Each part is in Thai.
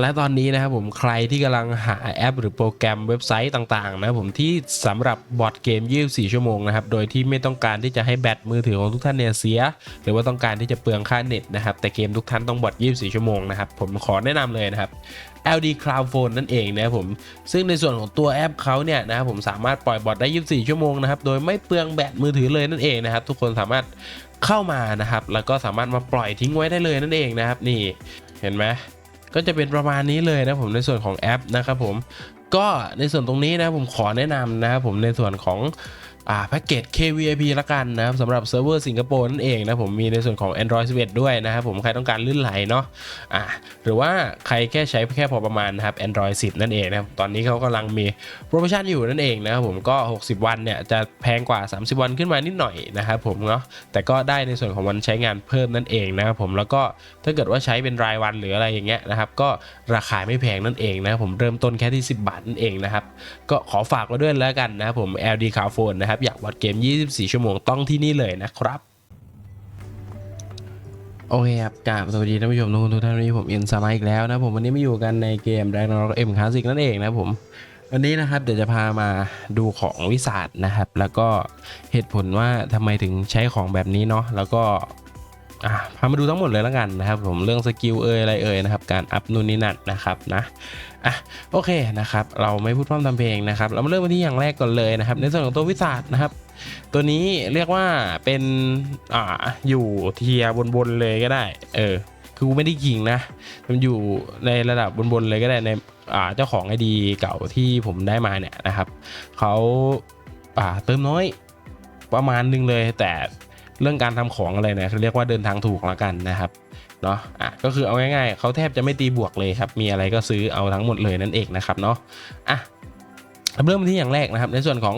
และตอนนี้นะครับผมใครที่กำลังหาแอป หรือโปรแกรมเว็บไซต์ต่างๆนะผมที่สำหรับบอร์ดเกม 24 ชั่วโมงนะครับ โดยที่ไม่ต้องการที่จะให้แบตมือถือของทุกท่านเนี่ยเสีย หรือว่าต้องการที่จะเปลืองค่าเน็ตนะครับ แต่เกมทุกท่านต้องบอร์ด 24 ชั่วโมงนะครับ ผมขอแนะนำเลยนะครับ LD Cloud Phone นั่นเองนะครับผม ซึ่งในส่วนของตัวแอปเขาเนี่ยนะครับผมสามารถปล่อยบอทได้ 24 ชั่วโมงนะครับ โดยไม่เปลืองแบตมือถือเลยนั่นเองนะครับ ทุกคนสามารถเข้ามานะครับ แล้วก็สามารถมาปล่อยทิ้งไว้ได้เลยนั่นเองนะครับ นี่ เห็นไหม ก็จะเป็นประมาณนี้เลยนะผมในส่วนของแอปนะครับผมก็ในส่วนตรงนี้นะผมขอแนะนำนะครับผมในส่วนของ อ่าแพ็กเกจ KVIP ละกันนะครับสำหรับเซิร์ฟเวอร์สิงคโปร์นั่นเองนะผมมีในส่วนของ Android 11 ด้วยนะครับผมใครต้องการลื่นไหลเนาะอ่าหรือว่าใครแค่ใช้แค่พอประมาณนะครับ Android 10 นั่นเองนะครับตอนนี้เขากำลังมีโปรโมชั่นอยู่นั่นเองนะครับผมก็ 60 วันเนี่ยจะแพงกว่า 30 วันขึ้นมานิดหน่อยนะครับผมเนาะแต่ก็ได้ในส่วนของวันใช้งานเพิ่มนั่นเองนะครับผมแล้วก็ถ้าเกิดว่าใช้เป็นรายวันหรืออะไรอย่างเงี้ยนะครับก็ราคาไม่แพงนั่นเองนะครับผมเริ่มต้นแค่ที่ 10 บาทนั่นเองนะครับก็ขอฝากไว้ด้วยแล้วกันนะครับผม LD c a r Phone นะครับอยากวัดเกม 24 ชั่วโมงต้องที่นี่เลยนะครับ โอเคครับกราบสวัสดีท่านผู้ชมทุกคนทุกท่านวันนี้ผมเอ็นซามาอีกแล้วนะผมวันนี้มาอยู่กันในเกม Dragon M Classic นั่นเองนะผมวันนี้นะครับเดี๋ยวจะพามาดูของวิสัทนะครับ แล้วก็เหตุผลว่าทำไมถึงใช้ของแบบนี้เนาะแล้วก็ อะพามาดูทั้งหมดเลยแล้วกันนะครับ ผมเรื่องสกิลเอ่ยอะไรเอ่ยนะครับ การอัพนู่นนี่นั่นนะครับนะอะโอเคนะครับ เราไม่พูดพร่ำทำเพลงนะครับ เรามาเริ่มกันที่อย่างแรกก่อนเลยนะครับ ในส่วนของตัววิสาดนะครับ ตัวนี้เรียกว่าเป็นอ่าอยู่เทียร์บนๆเลยก็ได้ เออคือกูไม่ได้ยิงนะ มันอยู่ในระดับบนๆเลยก็ได้ในอ่าเจ้าของไอดีเก่าที่ผมได้มาเนี่ยนะครับเขาอ่าเติมน้อยประมาณนึงเลยแต่ เรื่องการทำของอะไรเนี่ยเขาเรียกว่าเดินทางถูกแล้วกันนะครับเนาะอะก็คือเอาง่ายๆเขาแทบจะไม่ตีบวกเลยครับ มีอะไรก็ซื้อเอาทั้งหมดเลยนั่นเองนะครับเนาะอะเริ่มที่อย่างแรกนะครับ ในส่วนของ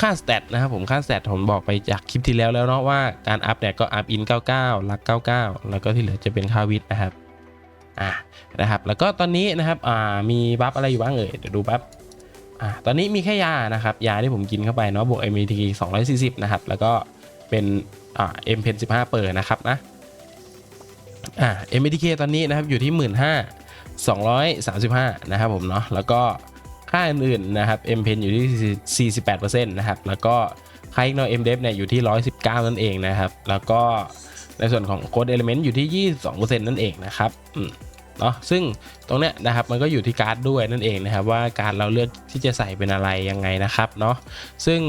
ค่าสเตตนะครับผมค่าสเตตผมบอกไปจากคลิปที่แล้วแล้วเนาะว่าการอัพเนี่ยก็อัพอิน 99ลัก 99 แล้วก็ที่เหลือจะเป็นค่าวิทย์นะครับอ่านะครับ แล้วก็ตอนนี้นะครับอ่ามีบัฟอะไรอยู่บ้างเอ่ยเดี๋ยวดูบัฟอ่าตอนนี้มีแค่ยานะครับ ยาที่ผมกินเข้าไปเนาะบวก MT 240 นะครับ แล้วก็ เป็นอ่า M Pen 15 เปิดนะครับนะอ่า MTK ตอนนี้นะครับอยู่ที่ 15,235 นะครับผมเนาะแล้วก็ค่าอื่นๆนะครับ M Pen อยู่ที่ 48%นะครับแล้วก็ค่าอีกหน่อย M Dev เนี่ยอยู่ที่ 119 นั่นเองนะครับ แล้วก็ในส่วนของโค้ดเอลิเมนต์อยู่ที่ 22%นั่นเองนะครับอืม เนาะซึ่งตรงเนี้ยนะครับมันก็อยู่ที่การ์ดด้วยนั่นเองนะครับว่าการดเราเลือกที่จะใส่เป็นอะไรยังไงนะครับเนาะซึ่ง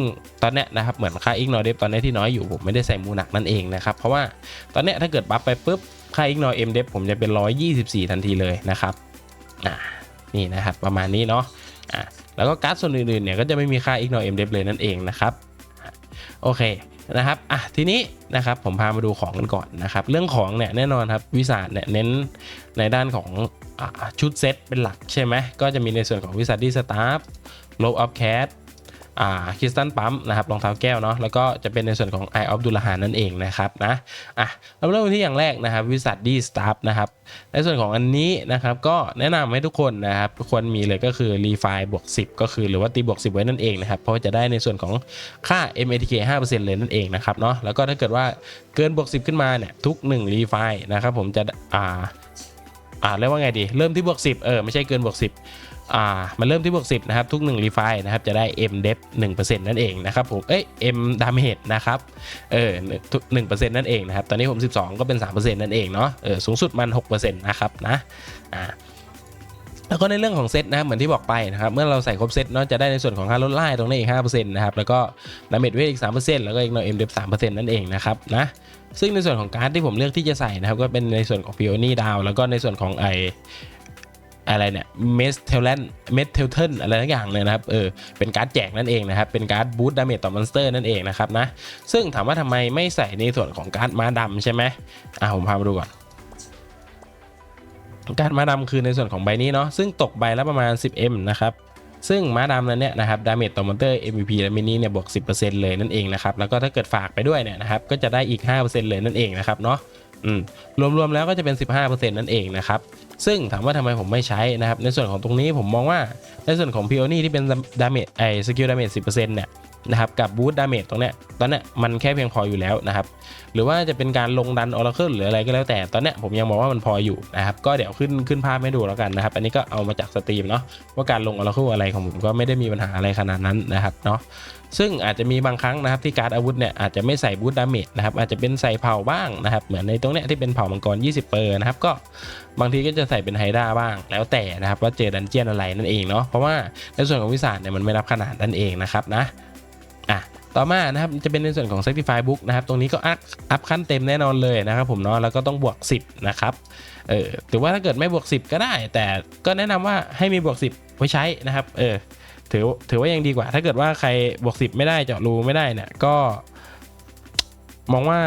ตอนเนี้ยนะครับเหมือนค่าอีกหน่อยเดฟตอนเนี้ยที่น้อยอยู่ผมไม่ได้ใส่มูหนักนั่นเองนะครับเพราะว่าตอนเนี้ยถ้าเกิดบัฟไปปุ๊บค่าอีกหน่อย M Dev ผมจะเป็น 124 ทันทีเลยนะครับอ่านี่นะครับประมาณนี้เนาะอ่าแล้วก็การ์ดส่วนอื่นๆเนี่ยก็จะไม่มีค่าอีกหน่อย M Dev เลยนั่นเองนะครับ โอเค นะครับอะทีนี้นะครับผมพามาดูของกันก่อนนะครับ เรื่องของเนี่ยแน่นอนครับวิสาดเนี่ยเน้นในด้านของอชุดเซตเป็นหลักใช่ไหมก็จะมีในส่วนของวิสาดีสตาร์ฟโลบออฟแคท คริสตันปั๊มนะครับรองเท้าแก้วเนาะแล้วก็จะเป็นในส่วนของ Eye of ดุลหานั่นเองนะครับนะอะเราเริ่มที่อย่างแรกนะครับวิสัทดีสตาร์นะครับในส่วนของอันนี้นะครับก็แนะนำให้ทุกคนนะครับควรมีเลยก็คือรีไฟบวก10 ก็คือหรือว่าตีบวก10 ไว้นั่นเองนะครับเพราะจะได้ในส่วนของค่า MATK 5%เลยนั่นเองนะครับเนาะแล้วก็ถ้าเกิดว่าเกินบวก10 ขึ้นมาเนี่ยทุก1รีไฟนะครับผมจะอ่าอ่าเรียกว่าไงดี เริ่มที่บวก10เออไม่ใช่เกินบวก10 อ่ามันเริ่มที่บวก10 นะครับ ทุก 1 รีไฟนะครับ จะได้ M d e p 1%นั่นเองนะครับผม เอ้ย M damage นะครับ เออทุก1%นั่นเองนะครับ ตอนนี้ผม 12 ก็เป็น 3%นั่นเองเนาะ เออ สูงสุดมัน 6%นะครับนะ อ่าแล้วก็ในเรื่องของเซตนะเหมือนที่บอกไปนะครับ เมื่อเราใส่ครบเซตเนาะจะได้ในส่วนของค่าลดไล่ตรงนี้อีก5%นะครับ แล้วก็ดาเมจเวทอีก 3%แล้วก็อีกหน่อย M d e p 3%นั่นเองนะครับนะซึ่งในส่วนของการ์ดที่ผมเลือกที่จะใส่นะครับ ก็เป็นในส่วนของ p ิโอนี่ดาวแล้วก็ในส่วนของไอ อะไรเนี่ยเมสเทลเลนเมสเทลเทนอะไรทั้งอย่างเลยนะครับเออเป็นการ์ดแจกนั่นเองนะครับ เป็นการ์ดบูตดาเมจต่อมอนสเตอร์นั่นเองนะครับนะ ซึ่งถามว่าทำไมไม่ใส่ในส่วนของการ์ดม้าดำใช่ไหมอะผมพามาดูก่อนการ์ดม้าดำคือในส่วนของใบนี้เนาะซึ่งตกใบละประมาณ 10M นะครับซึ่งม้าดำนั้นเนี่ยนะครับดาเมจต่อมอนเตอร์ MVP และมินิเนี่ยบวก 10%เลยนั่นเองนะครับแล้วก็ถ้าเกิดฝากไปด้วยเนี่ยนะครับก็จะได้อีก 5%เลยนั่นเองนะครับเนาะรวมๆแล้วก็จะเป็น 15%นั่นเองนะครับ ซึ่งถามว่าทำไมผมไม่ใช้นะครับ ในส่วนของตรงนี้ผมมองว่าในส่วนของ p ีโอนี่ที่เป็นดาเมจไอสกิลดาเมจสิเนี่ย นะครับกับบู t ดาเมจตรงเนี้ยตอนเนี้ยมันแค่เพียงพออยู่แล้วนะครับ หรือว่าจะเป็นการลงดัน Oracle หรืออะไรก็แล้วแต่ตอนเนี้ยผมยังมองว่ามันพออยู่นะครับ ก็เดี๋ยวขึ้นขึ้นภาพให้ดูแล้วกันนะครับ อันนี้ก็เอามาจากสตรีมเนาะว่าการลง Oracle อะไรของผมก็ไม่ได้มีปัญหาอะไรขนาดนั้นนะครับเนาะซึ่งอาจจะมีบางครั้งนะครับที่การ์ดอาวุธเนี่ยอาจจะไม่ใส่บู t ดาเมจนะครับอาจจะเป็นใส่เผาบ้างนะครับ เหมือนในตรงเนี้ยที่เป็นเผามังกร 20 เปอร์นะครับก็บางทีก็จะใส่เป็นไฮด้าบ้าง แล้วแต่นะครับว่าเจอดันเจียนอะไรนั่นเองเนาะเพราะว่าในส่วนของวิสาเนี่ยมันไม่รับขนาดนั่นเองนะครับนะ ต่อมานะครับจะเป็นในส่วนของ Certify Book นะครับ ตรงนี้ก็อัพอัพขั้นเต็มแน่นอนเลยนะครับผมเนาะแล้วก็ต้องบวก 10 นะครับเออถือว่าถ้าเกิดไม่บวก 10 ก็ได้ แต่ก็แนะนำว่าให้มีบวก 10 ไว้ใช้นะครับเออถือถือว่ายังดีกว่า ถ้าเกิดว่าใครบวก 10 ไม่ได้เจาะรูไม่ได้เนี่ยก็ มองว่า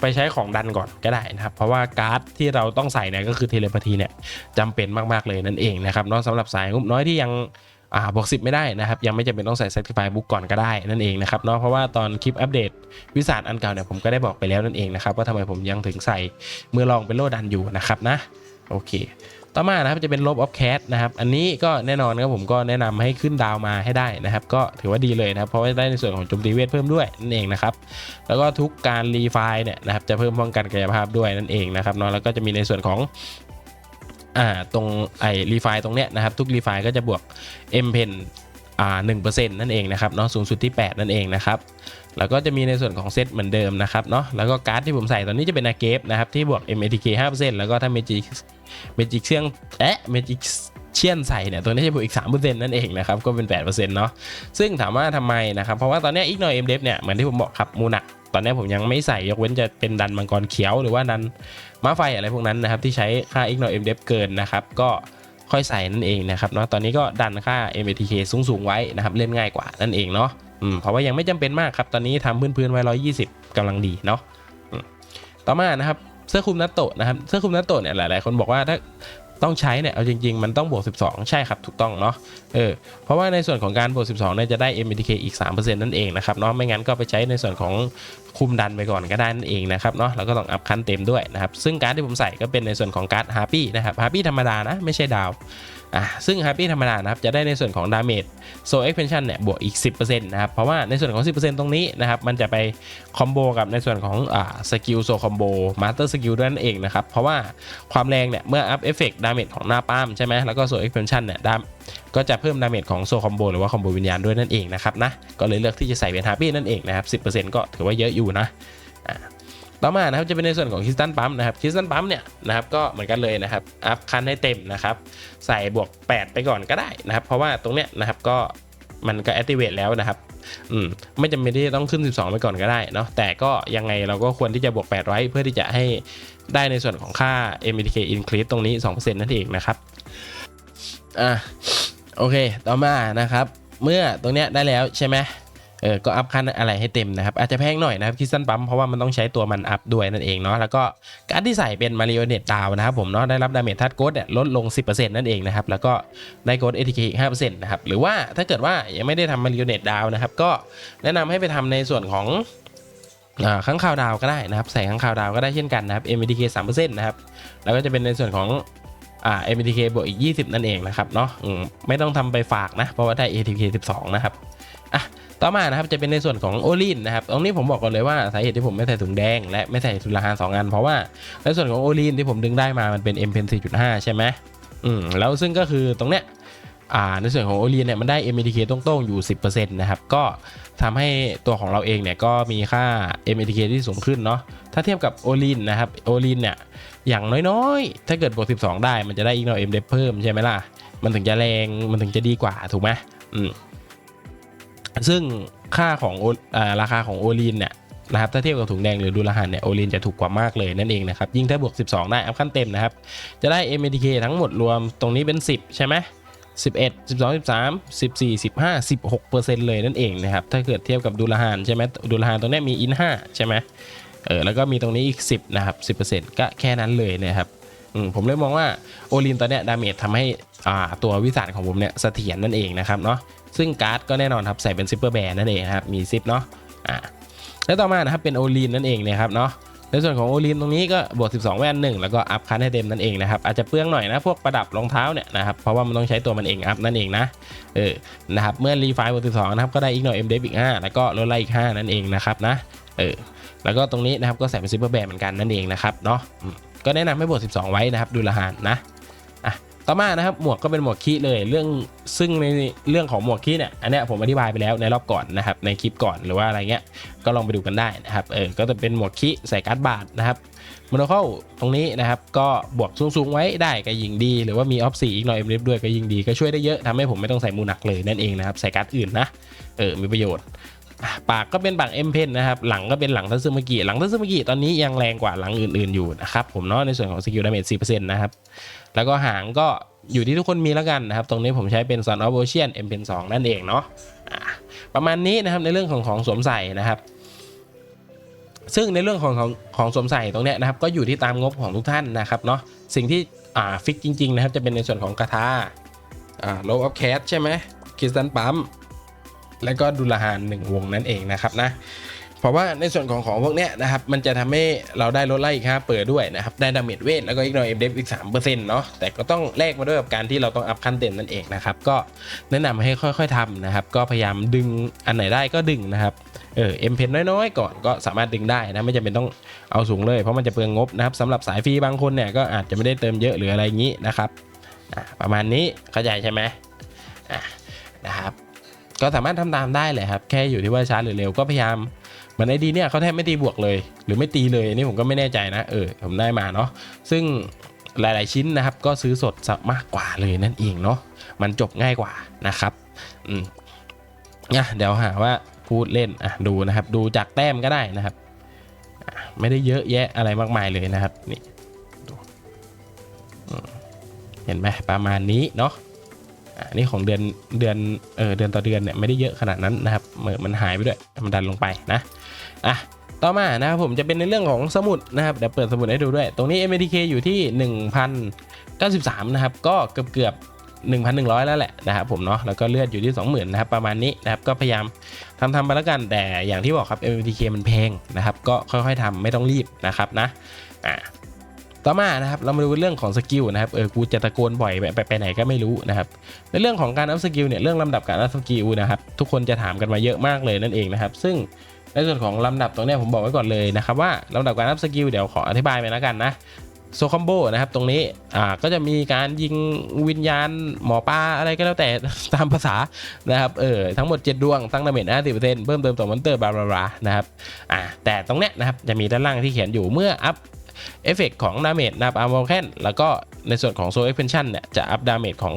ไปใช้ของดันก่อนก็ได้นะครับ เพราะว่าการ์ดที่เราต้องใส่เนี่ยก็คือเทเลพาธีเนี่ยจำเป็นมาก ๆ เลยนั่นเองนะครับเนอกสำหรับสายงบน้อยที่ยัง อ่าบวก10 ไม่ได้นะครับ ยังไม่จำเป็นต้องใส่ Certify Book ก่อนก็ได้นั่นเองนะครับเนาะเพราะว่าตอนคลิปอัปเดตวิสาดอันเก่าเนี่ยผมก็ได้บอกไปแล้วนั่นเองนะครับว่าทำไมผมยังถึงใส่เมื่อลองเป็นโลดันอยู่นะครับนะโอเค ต่อมานะครับจะเป็นลบออฟแคสนะครับ อันนี้ก็แน่นอนครับผมก็แนะนำให้ขึ้นดาวมาให้ได้นะครับ ก็ถือว่าดีเลยนะครับเพราะว่าได้ในส่วนของจมตีเวทเพิ่มด้วยนั่นเองนะครับ แล้วก็ทุกการรีไฟล์เนี่ยนะครับจะเพิ่มป้องกันกายภาพด้วยนั่นเองนะครับเนาะแล้วก็จะมีในส่วนของ อ่าตรงไอ้รีไฟตรงเนี้ยนะครับทุกรีไฟก็จะบวก M Pen อ่าหนึ่งเปอร์เซ็นต์นั่นเองนะครับเนาะสูงสุดที่ 8 นั่นเองนะครับแล้วก็จะมีในส่วนของเซตเหมือนเดิมนะครับเนาะแล้วก็การ์ดที่ผมใส่ตอนนี้จะเป็นอาเกฟนะครับที่บวก MATK 5%แล้วก็ถ้าเมจิเมจิเชียงเอ๊ะเมจิเชียนใส่เนี่ยตัวนี้จะบวกอีก 3%นั่นเองนะครับ ก็เป็น 8%เนาะซึ่งถามว่าทำไมนะครับ เพราะว่าตอนนี้อีกหน่อย MDF เนี่ย เหมือนที่ผมบอกครับมูนัก ตอนนี้ผมยังไม่ใส่ยกเว้นจะเป็นดันมังกรเขียวหรือว่าดันม้าไฟอะไรพวกนั้นนะครับ ที่ใช้ค่าอีกหน่อย MDF เกินนะครับ ก็ค่อยใส่นั่นเองนะครับเนาะตอนนี้ก็ดันค่า MATK สูงสูงๆไว้นะครับเล่นง่ายกว่านั่นเองเนาะอืมเพราะว่ายังไม่จำเป็นมากครับ ตอนนี้ทำพื้นๆไว้ 120กำลังดีเนาะต่อมานะครับเสื้อคลุมนัตโตะนะครับเสื้อคลุมนัตโตะเนี่ยหลายๆคนบอกว่าถ้า ต้องใช้เนี่ยเอาจริง ๆ มันต้องบวก 12 ใช่ครับถูกต้องเนาะเออเพราะว่าในส่วนของการบวก 12เนี่ยจะได้ MBTK อีก 3%นั่นเองนะครับเนาะไม่งั้นก็ไปใช้ในส่วนของคุมดันไปก่อนก็ได้นั่นเองนะครับเนาะแล้วก็ต้องอัพคันเต็มด้วยนะครับซึ่งการที่ผมใส่ก็เป็นในส่วนของการ์ดฮาร์ปี้นะครับฮาร์ปี้ธรรมดานะไม่ใช่ดาว อะซึ่งฮาร์ปี้ธรรมดานะครับจะได้ในส่วนของดาเมจโซเอ็กเพนชันเนี่ยบวกอีก 10%นะครับ เพราะว่าในส่วนของ 10%ตรงนี้นะครับ มันจะไปคอมโบกับในส่วนของอ่าสกิลโซคอมโบมาสเตอร์สกิลด้วยนั่นเองนะครับ เพราะว่าความแรงเนี่ย เมื่ออัพเอฟเฟกต์ดาเมจของหน้าป้ามใช่ไหมแล้วก็โซเอ็กเพนชั่นเนี่ยดามก็จะเพิ่มดาเมจของโซคอมโบหรือว่าคอมโบวิญญาณด้วยนั่นเองนะครับนะ ก็เลยเลือกที่จะใส่เป็นฮาร์ปี้นั่นเองนะครับ 10%ก็ถือว่าเยอะอยู่นะอ่า ต่อมานะครับจะเป็นในส่วนของคิสตันปั๊มนะครับคิสตันปั๊มเนี่ยนะครับก็เหมือนกันเลยนะครับอัพคันให้เต็มนะครับใส่บวก 8 ไปก่อนก็ได้นะครับ เพราะว่าตรงเนี้ยนะครับก็มันก็ activate แล้วนะครับอืมไม่จำเป็นที่จะต้องขึ้น 12 ไปก่อนก็ได้เนาะแต่ก็ยังไงเราก็ควรที่จะบวก 8 ไว้เพื่อที่จะให้ได้ในส่วนของค่า MBTK increase ตรงนี้ 2%นั่นเองนะครับอะโอเค ต่อมานะครับ เมื่อตรงเนี้ยได้แล้วใช่ไหม เออก็อัพขั้นอะไรให้เต็มนะครับ อาจจะแพงหน่อยนะครับคิสตันปั๊มเพราะว่ามันต้องใช้ตัวมันอัพด้วยนั่นเองเนาะแล้วก็การดที่ใส่เป็นมาริโอเนตดาวนะครับผมเนาะได้รับดาเมจทัดโกดเนี่ยลดลง 10%นั่นเองนะครับแล้วก็ได้โกด ATK อีก5%นต์นะครับหรือว่าถ้าเกิดว่ายังไม่ได้ทำมาริโอเนตดาวนะครับก็แนะนำให้ไปทำในส่วนของข้างข่าวดาวก็ได้นะครับใส่ข้างข่าวดาวก็ได้เช่นกันนะครับ MDK 3%นะครับแล้วก็จะเป็นในส่วนของอ่า MDK บวกอีก 20 นั่นเองนะครับเนาะอืมไม่ต้องทำไปฝากนะเพราะว่าได้ ATK 12 นะครับอะ ต่อมานะครับจะเป็นในส่วนของโอลินนะครับตรงนี้ผมบอกก่อนเลยว่าสาเหตุที่ผมไม่ใส่ถุงแดง และไม่ใส่ทุลาหารสองอัน เพราะว่าในส่วนของโอลินที่ผมดึงได้มามันเป็น M Pen 4.5 ใช่ไหมอืมแล้วซึ่งก็คือตรงเนี้ยอ่าในส่วนของโอลินเนี่ยมันได้ MDK ตรงๆอยู่ 10%นะครับก็ทำให้ตัวของเราเองเนี่ยก็มีค่า MDK ที่สูงขึ้นเนาะถ้าเทียบกับโอลินนะครับโอลินเนี่ยอย่างน้อยๆ ถ้าเกิดบวก 12 ได้มันจะได้อีกหน่อย M เพิ่มใช่ไหมล่ะ มันถึงจะแรงมันถึงจะดีกว่าถูกไหมอืม ซึ่งค่าของอราคาของโอลีนเนี่ยนะครับถ้าเทียบกับถุงแดงหรือดูรหัสเนี่ยโอลีนจะถูกกว่ามากเลยนั่นเองนะครับ ยิ่งถ้าบวก 12 ได้อัพขั้นเต็มนะครับ จะได้ MTK ทั้งหมดรวมตรงนี้เป็น 10 ใช่ไหม11 12 13 14 15 16เปอร์เซ็นต์เลยนั่นเองนะครับ ถ้าเกิดเทียบกับดูรหัสใช่ไหมดูรหัสตรงนี้มีอิน5ใช่ไหมเออแล้วก็มีตรงนี้อีก 10 นะครับ 10%ก็แค่นั้นเลยนะครับผมเลยมองว่าโอลินตอนเนี้ยดาเมจทำให้ตัววิสานของผมเนี่ยเสถียรนั่นเองนะครับเนาะ ซึ่งการ์ดก็แน่นอนครับใส่เป็นซิปเปอร์แบร์นั่นเองครับมีซิปเนาะอ่าแล้วต่อมานะครับเป็นโอลีนนั่นเองนะครับเนาะในส่วนของโอลินตรงนี้ก็บวก 12 แว่นหนึ่งแล้วก็อัพคันให้เต็มนั่นเองนะครับ อาจจะเปลืองหน่อยนะ พวกประดับรองเท้าเนี่ยนะครับ เพราะว่ามันต้องใช้ตัวมันเองอัพนั่นเองนะ เออ นะครับ เมื่อรีไฟล์บวก 12 นะครับ ก็ได้อีกหน่อยเอ็มเดฟอีก 5 แล้วก็ลดไล่อีก 5 นั่นเองนะครับนะ เออ แล้วก็ตรงนี้นะครับก็ใส่เป็นซิปเปอร์แบร์เหมือนกันนั่นเองนะครับเนาะ ก็แนะนำให้บวก 12 ไว้นะครับดูละหานนะ ต่อมานะครับหมวกก็เป็นหมวกคีเลย เรื่องซึ่งในเรื่องของหมวกคีเนี่ยอันนี้ผมอธิบายไปแล้วในรอบก่อนนะครับในคลิปก่อนหรือว่าอะไรเงี้ยก็ลองไปดูกันได้นะครับเออก็จะเป็นหมวกคิใส่การ์ดบาดนะครับโมโนเข้าตรงนี้นะครับก็บวกสูงๆไว้ได้ก็ยิงดี หรือว่ามีออฟสีอีกหน่อยเอ็มลิฟด้วยก็ยิงดีก็ช่วยได้เยอะทำให้ผมไม่ต้องใส่มูหนักเลยนั่นเองนะครับใส่การ์ดอื่นนะเออมีประโยชน์ปากก็เป็นปากเอ็มเพนนะครับหลังก็เป็นหลังทัซึมากิหลังทัซึมากิตอนนี้ยังแรงกว่าหลังอื่นๆอยู่นะครับผมเนาะในส่วนของสกิลดาเมจ4%นะครับ แล้วก็หางก็อยู่ที่ทุกคนมีแล้วกันนะครับ ตรงนี้ผมใช้เป็น Sun of Ocean M Pen 2นั่นเองเนาะะประมาณนี้นะครับในเรื่องของของสวมใส่นะครับ ซึ่งในเรื่องของของของสวมใส่ตรงเนี้ยนะครับ ก็อยู่ที่ตามงบของทุกท่านนะครับเนาะสิ่งที่อ่าฟิกจริง ๆ นะครับ จะเป็นในส่วนของกระทาอ่าโลออฟแคสใช่ไหมคริสตันปั๊มแล้วก็ดุลหารหนึ่งวงนั่นเองนะครับนะ เพราะว่าในส่วนของของพวกเนี้ยนะครับมันจะทำให้เราได้ลดไล่อีก5เปิดด้วยนะครับได้ดาเมจเวทแล้วก็อีกหน่อยเอ็มเดฟอีก3เปอร์เซ็นต์เนาะแต่ก็ต้องแลกมาด้วยกับการที่เราต้องอัพขั้นเต็มนั่นเองนะครับก็แนะนำให้ค่อยๆทำนะครับก็พยายามดึงอันไหนได้ก็ดึงนะครับเออเอ็มเพนน้อยๆก่อนก็สามารถดึงได้นะไม่จำเป็นต้องเอาสูงเลย เพราะมันจะเปลืองงบนะครับสำหรับสายฟรีบางคนเนี่ยก็อาจจะไม่ได้เติมเยอะหรืออะไรอย่างนี้นะครับประมาณนี้เข้าใจใช่ไหมนะครับก็สามารถทำตามได้เลยครับ แค่อยู่ที่ว่าช้าหรือเร็วก็พยายาม เหมือนไอดีเนี่ยเขาแทบไม่ตีบวกเลย หรือไม่ตีเลยอันนี่ผมก็ไม่แน่ใจนะ เออผมได้มาเนาะซึ่งหลาย ๆ ชิ้นนะครับ ก็ซื้อสดซะมากกว่าเลยนั่นเองเนาะมันจบง่ายกว่านะครับอืมอะเดี๋ยวหาว่าพูดเล่นอะดูนะครับ ดูจากแต้มก็ได้นะครับ ไม่ได้เยอะแยะอะไรมากมายเลยนะครับนี่เห็นไหมประมาณนี้เนาะอะนี่ของเดือนเดือนเออเดือนต่อเดือนเนี่ยไม่ได้เยอะขนาดนั้นนะครับเหมือนมันหายไปด้วยมันดันลงไปนะ อะต่อมานะครับผมจะเป็นในเรื่องของสมุดนะครับเดี๋ยวเปิดสมุดให้ดูด้วย ตรงนี้ mtk อยู่ที่ 1,093 นะครับ ก็เกือบเกือบ1,100 แล้วแหละนะครับผมเนาะแล้วก็เลือดอยู่ที่ 20,000นะครับประมาณนี้นะครับก็พยายามทำทำไปแล้วกันแต่อย่างที่บอกครับ MTK มันแพงนะครับก็ค่อยๆทำไม่ต้องรีบนะครับนะอ่าต่อมานะครับเรามาดูเรื่องของสกิลนะครับเออกูจะตะโกนบ่อยไปไปไปไหนก็ไม่รู้นะครับในเรื่องของการอัพสกิลเนี่ยเรื่องลำดับการอัพสกิลนะครับทุกคนจะถามกันมาเยอะมากเลยนั่นเองนะครับซึ่ง ในส่วนของลำดับตรงนี้ผมบอกไว้ก่อนเลยนะครับว่าลำดับการอัพสกิลเดี๋ยวขออธิบายไปแล้วกันนะโซคอมโบนะครับ ตรงนี้อ่าก็จะมีการยิงวิญญาณหมอปลาอะไรก็แล้วแต่ตามภาษานะครับเออทั้งหมด 7 ดวงตั้งดาเมจ50%เพิ่มเติมต่อมอนเตอร์บลาบลาบานะครับอ่าแต่ตรงเนี้ยนะครับจะมีด้านล่างที่เขียนอยู่เมื่ออัพเอฟเฟกของดาเมจนะครับอาร์มอลแคนแล้วก็ในส่วนของโซเอ็กเพนชั่นเนี่ยจะอัพดาเมจของ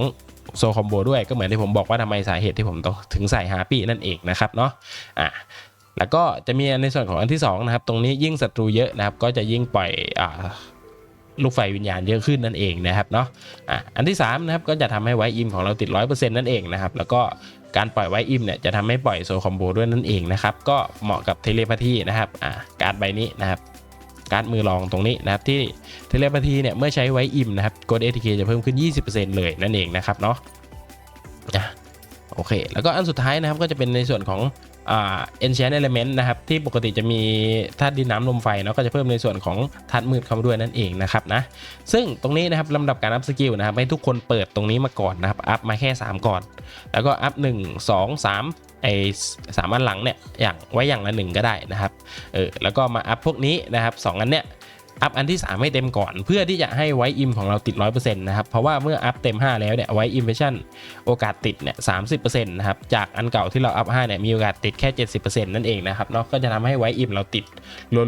โซคอมโบด้วยก็เหมือนที่ผมบอกว่าทำไมสาเหตุที่ผมต้องถึงใส่ฮาปี้นั่นเองนะครับเนาะอ่า แล้วก็จะมีในส่วนของอันที่สองนะครับตรงนี้ยิ่งศัตรูเยอะนะครับ ก็จะยิ่งปล่อยอลูกไฟวิญญาณเยอะขึ้นนั่นเองนะครับเนาะอะอันที่3นะครับก็จะทำให้ไวอิมของเราติด 100%นั่นเองนะครับแล้วก็การปล่อยไวอิมเนี่ยจะทำให้ปล่อยโซคอมโบด้วยนั่นเองนะครับก็เหมาะกับเทเลพาธีนะครับอะการใบนี้นะครับการมือรองตรงนี้นะครับที่เทเลพาธีเนี่ยเมื่อใช้ไวอิมนะครับกด ATK จะเพิ่มขึ้น 20%เลยนั่นเองนะครับเนาะโอเค แล้วก็อันสุดท้ายนะครับก็จะเป็นในส่วนของ อ่า enchant element นะครับที่ปกติจะมีธาตุดินน้ำลมไฟเนาะก็จะเพิ่มในส่วนของธาตุมืดเข้ามาด้วยนั่นเองนะครับนะซึ่งตรงนี้นะครับลำดับการอัพสกิลนะครับให้ทุกคนเปิดตรงนี้มาก่อนนะครับอัพมาแค่ 3 ก่อน แล้วก็อัพ 1 2 3ไอ้สามอันหลังเนี่ยอย่างไว้อย่างละหนึ่งก็ได้นะครับเออแล้วก็มาอัพพวกนี้นะครับสองอันเนี้ย อัพอันที่ 3 ให้เต็มก่อน เพื่อที่จะให้ไวอิมของเราติด 100%นะครับ เพราะว่าเมื่ออัพเต็ม 5 แล้วเนี่ยไวอิมเพชชั่นโอกาสติดเนี่ยสามนะครับ จากอันเก่าที่เราอัพ5เนี่ยมีโอกาสติดแค่ 70%นั่นเองนะครับเนาะก็จะทำให้ไวอิมเราติด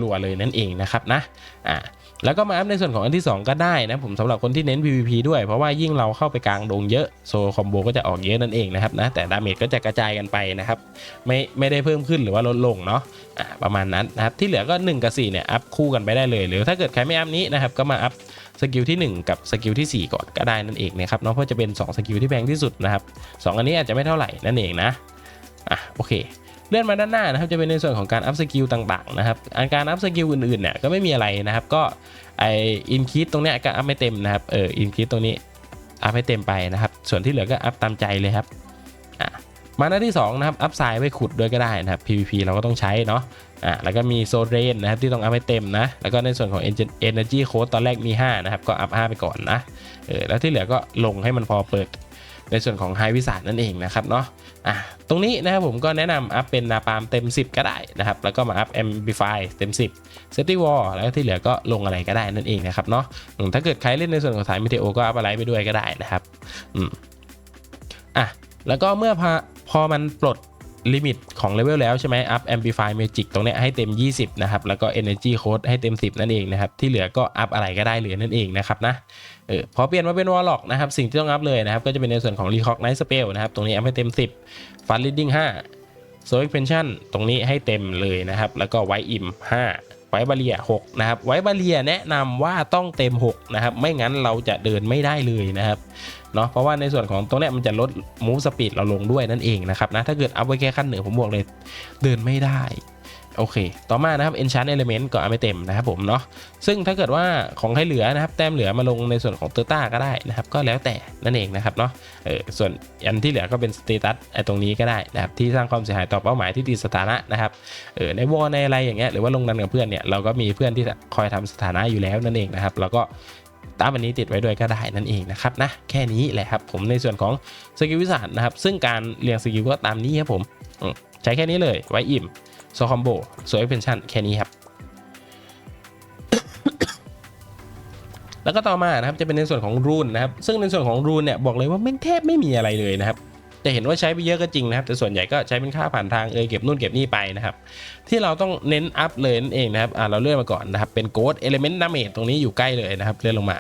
รัวๆเลยนั่นเองนะครับนะอ่าแล้วก็มาอัพในส่วนของอันที่ 2 ก็ได้นะผมสำหรับคนที่เน้น PVP ด้วย เพราะว่ายิ่งเราเข้าไปกลางดงเยอะโซคอมโบก็จะออกเยอะนั่นเองนะครับนะแต่ดาเมจก็จะกระจายกันไปนะครับไม่ไม่ได้เพิ่มขึ้นหรือว่าลดลงเนาะะประมาณนั้นนะครับที่เหลือก็ 1 กับ 4เนี่ยอัพคู่กันไปได้เลย หรือถ้าเกิดใครไม่อัพนี้นะครับก็มาอัพสกิลที่ 1 กับสกิลที่ 4 ก่อนก็ได้นั่นเองนะครับเนาะเพราะจะเป็น 2 สกิลที่แพงที่สุดนะครับสองอันนี้อาจจะไม่เท่าไหร่นั่นเองนะอะโอเคเลื่อนมาด้านหน้านะครับจะเป็นในส่วนของการอัพสกิลต่างๆนะครับอันการอัพสกิลอื่นๆเนี่ยก็ไม่มีอะไรนะครับก็ไออินคิดตรงเนี้ยก็อัพไม่เต็มนะครับเอออินคิดตรงนี้อัพให้เต็มไปนะครับส่วนที่เหลือก็อัพตามใจเลยครับ มาหน้าที่ 2 นะครับ อัพไซด์ไว้ขุดด้วยก็ได้นะครับ PVP เราก็ต้องใช้เนาะอะแล้วก็มีโซเรนนะครับที่ต้องอัพให้เต็มนะ แล้วก็ในส่วนของ Energy Code ตอนแรกมี 5 นะครับ ก็อัพ 5 ไปก่อนนะเออแล้วที่เหลือก็ลงให้มันพอเปิดในส่วนของไฮวิสานั่นเองนะครับเนาะอะตรงนี้นะครับผมก็แนะนำอัพเป็นนาปามเต็ม 10 ก็ได้นะครับ แล้วก็มาอัพ Amplify เต็ม 10 Safety Wall แล้วก็ที่เหลือก็ลงอะไรก็ได้นั่นเองนะครับเนาะถ้าเกิดใครเล่นในส่วนของสายมิเทโอก็อัพอะไรไปด้วยก็ได้นะครับอืมอะแล้วก็เมื่อ พอมันปลดลิมิตของเลเวลแล้วใช่ไหม up amplify magic ตรงนี้ให้เต็ม 20 นะครับ แล้วก็ energy code ให้เต็ม 10 นั่นเองนะครับ ที่เหลือก็อัพอะไรก็ได้เหลือนั่นเองนะครับนะเออพอเปลี่ยนมาเป็น warlock นะครับ สิ่งที่ต้องอัพเลยนะครับ ก็จะเป็นในส่วนของ recognize spell นะครับ ตรงนี้อัพให้เต็ม 10 fun reading 5 soul expansion ตรงนี้ให้เต็มเลยนะครับ แล้วก็ white im 5 ไว้บาเลีย6นะครับไว้บาเลียแนะนำว่าต้องเต็ม6นะครับไม่งั้นเราจะเดินไม่ได้เลยนะครับเนาะเพราะว่าในส่วนของตรงนี้มันจะลดมูฟสปีดเราลงด้วยนั่นเองนะครับนะถ้าเกิดอัพไว้แค่ขั้นเหนือผมบอกเลยเดินไม่ได้ โอเค ต่อมานะครับ enchant element ก็เอาไม่เต็มนะครับผมเนาะ ซึ่งถ้าเกิดว่าของใครเหลือนะครับ แต้มเหลือมาลงในส่วนของเตอร์ต้าก็ได้นะครับ ก็แล้วแต่นั่นเองนะครับเนาะ เออ ส่วนอันที่เหลือก็เป็นสเตตัสไอ้ตรงนี้ก็ได้นะครับ ที่สร้างความเสียหายต่อเป้าหมายที่ติดสถานะนะครับ เออ ในวอลในอะไรอย่างเงี้ย หรือว่าลงดันกับเพื่อนเนี่ย เราก็มีเพื่อนที่คอยทำสถานะอยู่แล้วนั่นเองนะครับ แล้วก็ตามอันนี้ติดไว้ด้วยก็ได้นั่นเองนะครับนะ แค่นี้แหละครับผมในส่วนของสกิลวิสัทนะครับ ซึ่งการเรียงสกิลก็ตามนี้ครับผมใช้แค่นี้เลยไว้อิ่ม โซคอมโบโซเอ็กเพนชั่นแค่นี้ครับ แล้วก็ต่อมานะครับจะเป็นในส่วนของรูนนะครับ ซึ่งในส่วนของรูนเนี่ยบอกเลยว่าแม่งแทบไม่มีอะไรเลยนะครับจะเห็นว่าใช้ไปเยอะก็จริงนะครับ แต่ส่วนใหญ่ก็ใช้เป็นค่าผ่านทางเอยเก็บนู่นเก็บนี่ไปนะครับ ที่เราต้องเน้นอัพเลยนั่นเองนะครับอ่าเราเลื่อนมาก่อนนะครับ เป็นโกดเอลิเมนต์ดาเมจตรงนี้อยู่ใกล้เลยนะครับ เลื่อนลงมา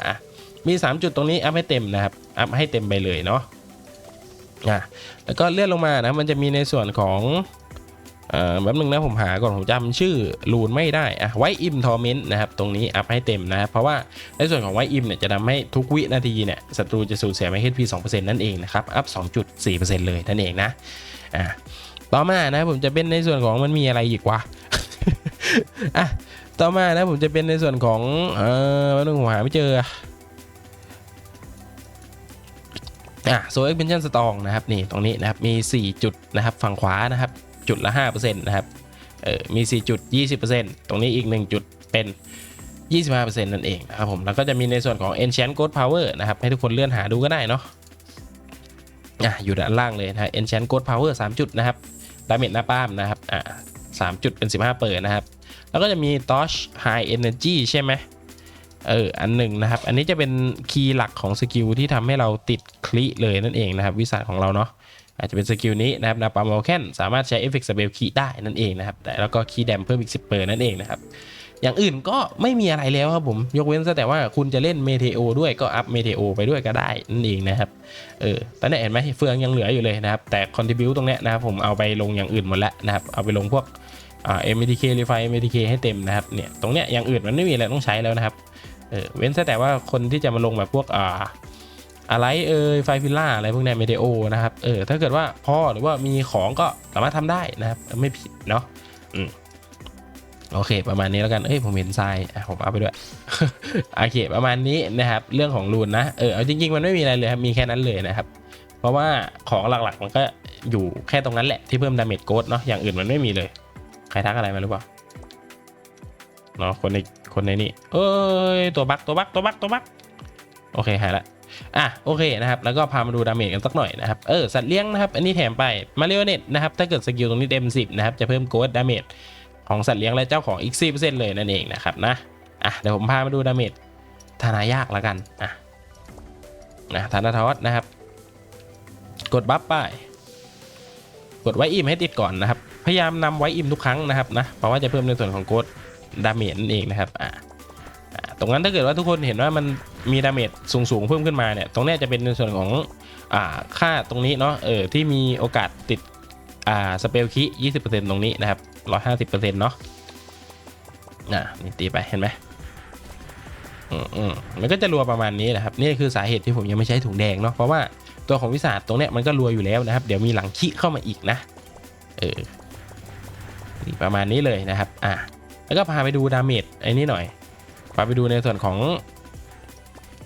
มี 3 จุดตรงนี้อัพให้เต็มนะครับ อัพให้เต็มไปเลยเนาะอะแล้วก็เลื่อนลงมานะมันจะมีในส่วนของอ แป๊บนึงนะผมหาก่อนผมจำชื่อรูนไม่ได้อะไวอิมทอร์เมนต์นะครับตรงนี้อัพให้เต็มนะครับเพราะว่าในส่วนของไวอิมเนี่ยจะทำให้ทุกวินาทีเนี่ยศัตรูจะสูญเสียไมเคิลพี2%นั่นเองนะครับอัพ2.4%เลยนั่นเองนะอะต่อมานะผมจะเป็นในส่วนของมันมีอะไรอีกวะอะต่อมานะผมจะเป็นในส่วนของเออแป๊บนึงผมหาไม่เจออะโซเอ็กเพนชั่นสตองนะครับนี่ตรงนี้นะครับมี 4 จุดนะครับฝั่งขวานะครับ จุดละ5%นะครับเออมี 4 จุด 20%ตรงนี้อีก 1 จุดเป็น 25%นั่นเองนะครับผมแล้วก็จะมีในส่วนของ Enchant Code Power นะครับ ให้ทุกคนเลื่อนหาดูก็ได้เนาะอะอยู่ด้านล่างเลยนะ Enchant Code Power 3 จุดนะครับดาเมจหน้าป้ามนะครับอะสามจุดเป็น 15 เปิดนะครับ แล้วก็จะมี Torch High Energy ใช่ไหมเอออันหนึ่งนะครับ อันนี้จะเป็นคีย์หลักของสกิลที่ทำให้เราติดคลิเลยนั่นเองนะครับ วิสัทของเราเนาะ อาจจะเป็นสกิลนี้นะครับนาปามอลแคนสามารถใช้เอฟเฟกต์สเปลคีได้นั่นเองนะครับแต่แล้วก็คีแดมเพิ่มอีก 10เปอร์นั่นเองนะครับอย่างอื่นก็ไม่มีอะไรแล้วครับผมยกเว้นซะแต่ว่าคุณจะเล่นเมเทโอด้วยก็อัพเมเทโอไปด้วยก็ได้นั่นเองนะครับเออตอนนี้เห็นไหมเฟืองยังเหลืออยู่เลยนะครับแต่คอนทิบิวตรงเนี้ยนะครับผมเอาไปลงอย่างอื่นหมดแล้วนะครับเอาไปลงพวกอ่า MTK รีไฟ MTK ให้เต็มนะครับเนี่ยตรงเนี้ยอย่างอื่นมันไม่มีอะไรต้องใช้แล้วนะครับเออเว้นซะแต่ว่าคนที่จะมาลงแบบพวกอ่า อะไรเอ่ยไฟฟิลล่าอะไรพวกนี้เมเทโอนะครับเออถ้าเกิดว่าพ่อหรือว่ามีของก็สามารถทำได้นะครับไม่ผิดเนาะอืมโอเค ประมาณนี้แล้วกัน เอ้ย ผมเห็นทรายผมเอาไปด้วย โอเค ประมาณนี้นะครับ เรื่องของรูนนะ เออ เอาจริง ๆ มันไม่มีอะไรเลยครับ มีแค่นั้นเลยนะครับ เพราะว่าของหลักๆ มันก็อยู่แค่ตรงนั้นแหละ ที่เพิ่มดาเมจโกดเนาะ อย่างอื่นมันไม่มีเลย ใครทักอะไรมาหรือเปล่า เนาะคนใน คนในนี่ เอ้ย ตัวบักตัวบักตัวบักตัวบักโอเค หายละ อะโอเคนะครับแล้วก็พามาดูดาเมจกันสักหน่อยนะครับเออสัตว์เลี้ยงนะครับอันนี้แถมไปมาเรียเน็ตนะครับถ้าเกิดสกิลตรงนี้เต็ม10นะครับจะเพิ่มโกดดาเมจของสัตว์เลี้ยงและเจ้าของอีก4%เลยนั่นเองนะครับนะอะเดี๋ยวผมพามาดูดาเมจธานายากแล้วกันอะนะธานาทอสนะครับ กดบัฟไป กดไว้อิ่มให้ติดก่อนนะครับ พยายามนำไว้อิ่มทุกครั้งนะครับนะเพราะว่าจะเพิ่มในส่วนของโกดดาเมจนั่นเองนะครับอะอ่าตรงนั้นถ้าเกิดว่าทุกคนเห็นว่ามัน มีดาเมจสูงๆเพิ่มขึ้นมาเนี่ยตรงเนี้ยจะเป็นในส่วนของอ่าค่าตรงนี้เนาะเออที่มีโอกาสติดอ่าสเปลคิ20%ตรงนี้นะครับ 150%เนาะอ่านี่ตีไปเห็นไหมอืมอืมมันก็จะรัวประมาณนี้นะครับ นี่คือสาเหตุที่ผมยังไม่ใช้ถุงแดงเนาะเพราะว่าตัวของวิสาตรงเนี้ยมันก็รัวอยู่แล้วนะครับ เดี๋ยวมีหลังคิเข้ามาอีกนะเออนี่ประมาณนี้เลยนะครับ อ่าแล้วก็พาไปดูดาเมจไอ้นี่หน่อยพาไปดูในส่วนของ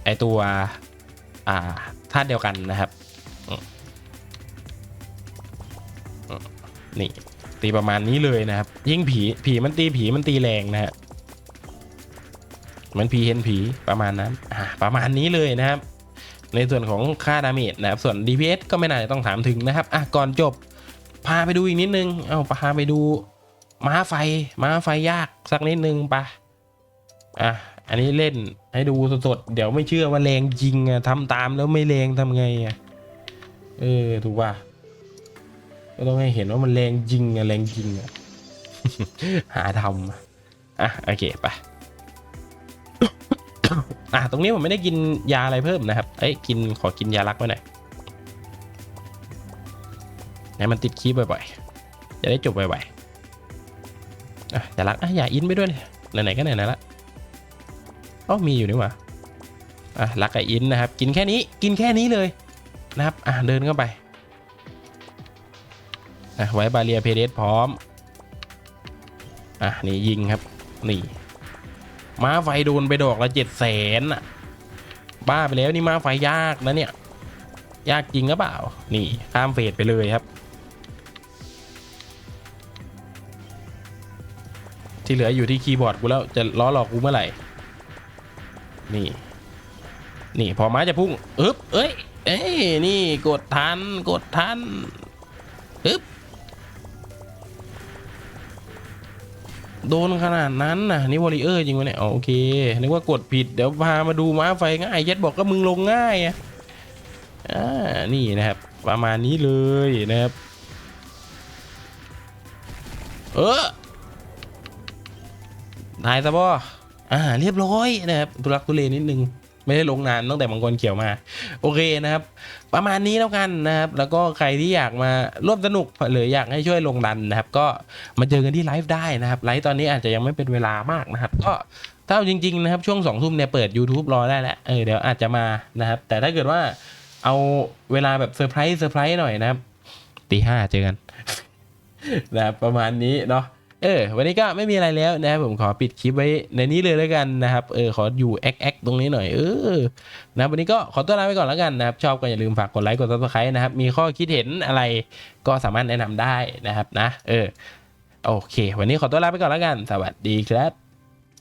ไอตัวอ่าธาตุเดียวกันนะครับนี่ตีประมาณนี้เลยนะครับ ยิ่งผีผีมันตีผีมันตีแรงนะฮะมันผีเห็นผีประมาณนั้นอ่าประมาณนี้เลยนะครับ ในส่วนของค่าดาเมจนะครับส่วน DPS ก็ไม่น่าจะต้องถามถึงนะครับอะก่อนจบพาไปดูอีกนิดนึง เอาพาไปดูม้าไฟม้าไฟยากสักนิดนึงปะอะ อันนี้เล่นให้ดูสดๆ เดี๋ยวไม่เชื่อว่าแรงจริงอะทำตามแล้วไม่แรงทำไงอะเออถูกป่ะก็ต้องให้เห็นว่ามันแรงจริงอะแรงจริงอะหาทำอะโอเคไปอะตรงนี้ผมไม่ได้กินยาอะไรเพิ่มนะครับเอ้ยกินขอกินยาลักไว้หน่อยให้มันติดคีบบ่อยๆจะได้จบบ่อยๆอะยารักอะอย่าอินไปด้วยเลยไหนๆก็ไหนๆละ อ๋อมีอยู่นี่หว่าอะรักกับอินนะครับ กินแค่นี้กินแค่นี้เลยนะครับอะเดินเข้าไปอะไว้บาเรียเพเดสพร้อมอะนี่ยิงครับนี่ม้าไฟโดนไปดอกละเจ็ดแสนอะบ้าไปแล้วนี่ม้าไฟยากนะเนี่ยยากจริงหรือเปล่า นี่ข้ามเฟสไปเลยครับ ที่เหลืออยู่ที่คีย์บอร์ดกูแล้วจะล้อหลอกกูเมื่อไหร่ นี่ นี่พอม้าจะพุ่งอึ๊บเอ้ยเอ้ยนี่กดทันกดทันอึ๊บโดนขนาดนั้นนะนี่วอริเออร์จริงวะเนี่ยโอเคนึกว่ากดผิดเดี๋ยวพามาดูม้าไฟง่ายเย็ดบอกก็มึงลงง่ายอะอ่านี่นะครับ ประมาณนี้เลยนะครับ เออตายซะบ่ อ่าเรียบร้อยนะครับทุลักทุเลนิดนึงไม่ได้ลงนานตั้งแต่มังกรเขียวมา โอเคนะครับ ประมาณนี้แล้วกันนะครับ แล้วก็ใครที่อยากมาร่วมสนุกหรืออยากให้ช่วยลงดันนะครับ ก็มาเจอกันที่ไลฟ์ได้นะครับไลฟ์ตอนนี้อาจจะยังไม่เป็นเวลามากนะครับ ก็ถ้าจริง ๆ นะครับ ช่วงสองทุ่มเนี่ยเปิด YouTube รอได้แล้วเออเดี๋ยวอาจจะมานะครับ แต่ถ้าเกิดว่าเอาเวลาแบบเซอร์ไพรส์เซอร์ไพรส์หน่อยนะครับตีห้าเจอกันนะครับประมาณนี้เนาะ ออวันนี้ก็ไม่มีอะไรแล้วนะครับผมขอปิดคลิปไว้ในนี้เลยแล้วกันนะครับเออขออยู่แอคแอคตรงนี้หน่อยเออนะวันนี้ก็ขอตัวลาไปก่อนแล้วกันนะครับชอบก็อย่าลืมฝากกดไลค์กดซับสไครต์นะครับมีข้อคิดเห็นอะไรก็สามารถแนะนำได้นะครับนะเออโอเค วันนี้ขอตัวลาไปก่อนแล้วกัน สวัสดีครับ